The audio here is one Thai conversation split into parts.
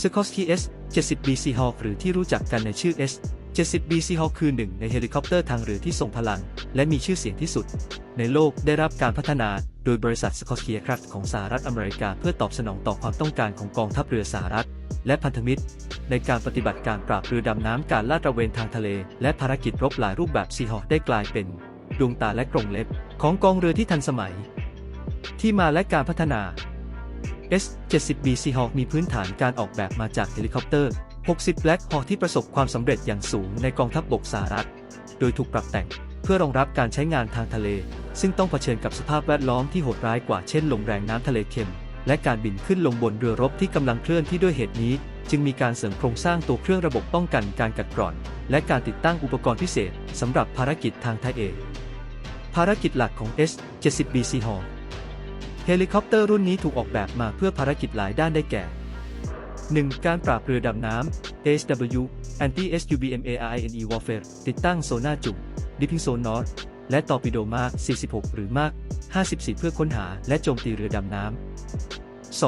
s k o r s k y S 70 BC Hawk หรือที่รู้จักกันในชื่อ S 70 BC Hawk คือหนึ่งในเฮลิคอปเตอร์ทางเรือที่ทรงพลัง และมีชื่อเสียงที่สุด ในโลกได้รับการพัฒนาโดยบริษัท s k o r s k y Aircraft ของสหรัฐอเมริกาเพื่อตอบสนองต่อความต้องการของกองทัพเรือสหรัฐ และพันธมิตร ในการปฏิบัติการปราบเรือดำน้ำการลาดตระเวนทางทะเล และภารกิจรบหลายรูปแบบ Seahawk ได้กลายเป็น ดวงตาและกรงเล็บ ของกองเรือที่ทันสมัย ที่มาและการพัฒนา S-70B Seahawk มีพื้นฐานการออกแบบมาจากเฮลิคอปเตอร์ 60 Black Hawk ที่ประสบความสำเร็จอย่างสูงในกองทัพบบกสหรัฐ โดยถูกปรับแต่งเพื่อรองรับการใช้งานทางทะเล ซึ่งต้องเผชิญกับสภาพแวดล้อมที่โหดร้ายกว่าเช่นลมแรงน้ำทะเลเค็ม และการบินขึ้นลงบนเรือรบที่กำลังเคลื่อนที่ด้วยเหตุนี้ จึงมีการเสริมโครงสร้างตัวเครื่องระบบป้องกันการกัดกร่อน และการติดตั้งอุปกรณ์พิเศษสำหรับภารกิจทางทะเลภารกิจหลักของ S-70B Seahawk เฮลิคอปเตอร์รุ่นนี้ถูกออกแบบมาเพื่อภารกิจหลายด้านได้แก่ 1. การปราบเรือดำน้ำ ASW Anti-SUBMARINE Warfare ติดตั้งโซน่าจุ่ม Dipping Zone North และตอร์ปิโดมาร์46 หรือมาร์ค54 เพื่อค้นหาและโจมตีเรือดำน้ำ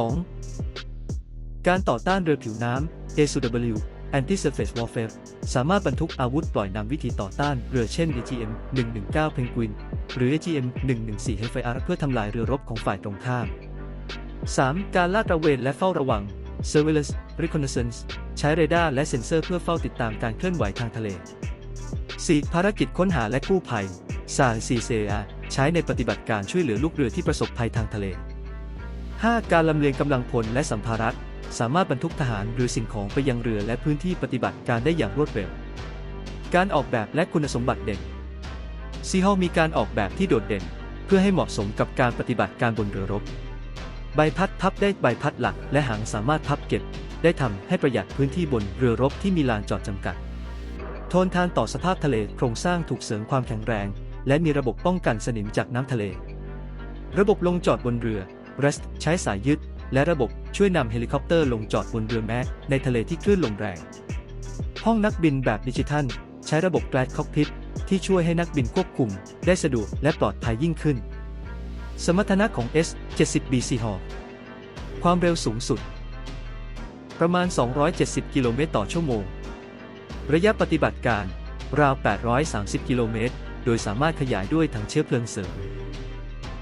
2. การต่อต้านเรือผิวน้ำ ASW Anti-Surface Warfare สามารถบรรทุกอาวุธปล่อยนำวิธีต่อต้านเรือเช่น AGM 119 Penguin หรือ AGM 114 Hellfire เพื่อทำลายเรือรบของฝ่ายตรงข้าม 3. การลาดตระเวนและเฝ้าระวัง Surveillance Reconnaissance ใช้เรดาร์และเซ็นเซอร์เพื่อเฝ้าติดตามการเคลื่อนไหวทางทะเล 4. ภารกิจค้นหาและกู้ภัย s a c c a ใช้ในปฏิบัติการช่วยเหลือลูกเรือที่ประสบภัยทางทะเล 5. การลำเลียงกำลังพลและสัมภาระ สามารถบรรทุกทหารหรือสิ่งของไปยังเรือและพื้นที่ปฏิบัติการได้อย่างรวดเร็ว การออกแบบและคุณสมบัติเด่นซีฮอลมีการออกแบบที่โดดเด่น เพื่อให้เหมาะสมกับการปฏิบัติการบนเรือรบ ใบพัดพับได้ใบพัดหลักและหางสามารถพับเก็บ ได้ทำให้ประหยัดพื้นที่บนเรือรบที่มีลานจอดจำกัด ทนทานต่อสภาพทะเลโครงสร้างถูกเสริมความแข็งแรง และมีระบบป้องกันสนิมจากน้ำทะเล ระบบลงจอดบนเรือ REST ใช้สายยึด และระบบช่วยนำเฮลิคอปเตอร์ลงจอดบนเรือแม้ในทะเลที่คลื่นลมแรง ห้องนักบินแบบดิจิทัล ใช้ระบบแกลดคอกพิทที่ช่วยให้นักบินควบคุม ได้สะดวกและปลอดภัยยิ่งขึ้น สมรรถนะของ S-70B Seahawk ความเร็วสูงสุด ประมาณ 270 กิโลเมตรต่อชั่วโมง ระยะปฏิบัติการราว 830 กิโลเมตร โดยสามารถขยายด้วยถังเชื้อเพลิงเสริม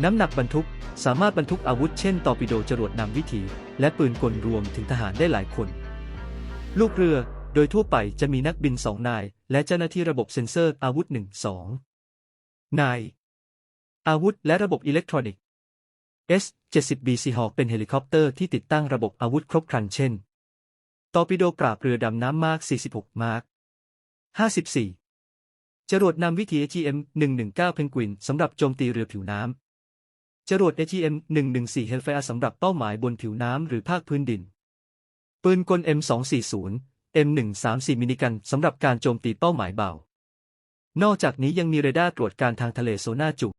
น้ำหนักบรรทุก สามารถบรรทุกอาวุธเช่นตอร์ปิโดจรวดนำวิถี และปืนกลรวมถึงทหารได้หลายคน ลูกเรือโดยทั่วไปจะมีนักบิน2นาย และเจ้าหน้าที่ระบบเซ็นเซอร์อาวุธ1 2นาย อาวุธและระบบอิเล็กทรอนิกส์ S-70B Seahawk เป็นเฮลิคอปเตอร์ที่ติดตั้งระบบอาวุธครบครันเช่น ตอร์ปิโดปราบเรือดำน้ำมาร์ค46 มาร์ค54 จรวดนำวิถี AGM 119 Penguin สำหรับโจมตีเรือผิวน้ำ จรวด ATM 114 Hellfire สำหรับเป้าหมายบนผิวน้ำหรือภาคพื้นดิน ปืนกล M240 M134 มินิกันสำหรับการโจมตีเป้าหมายเบา นอกจากนี้ยังมีเรดาร์ตรวจการทางทะเลโซน่าจุ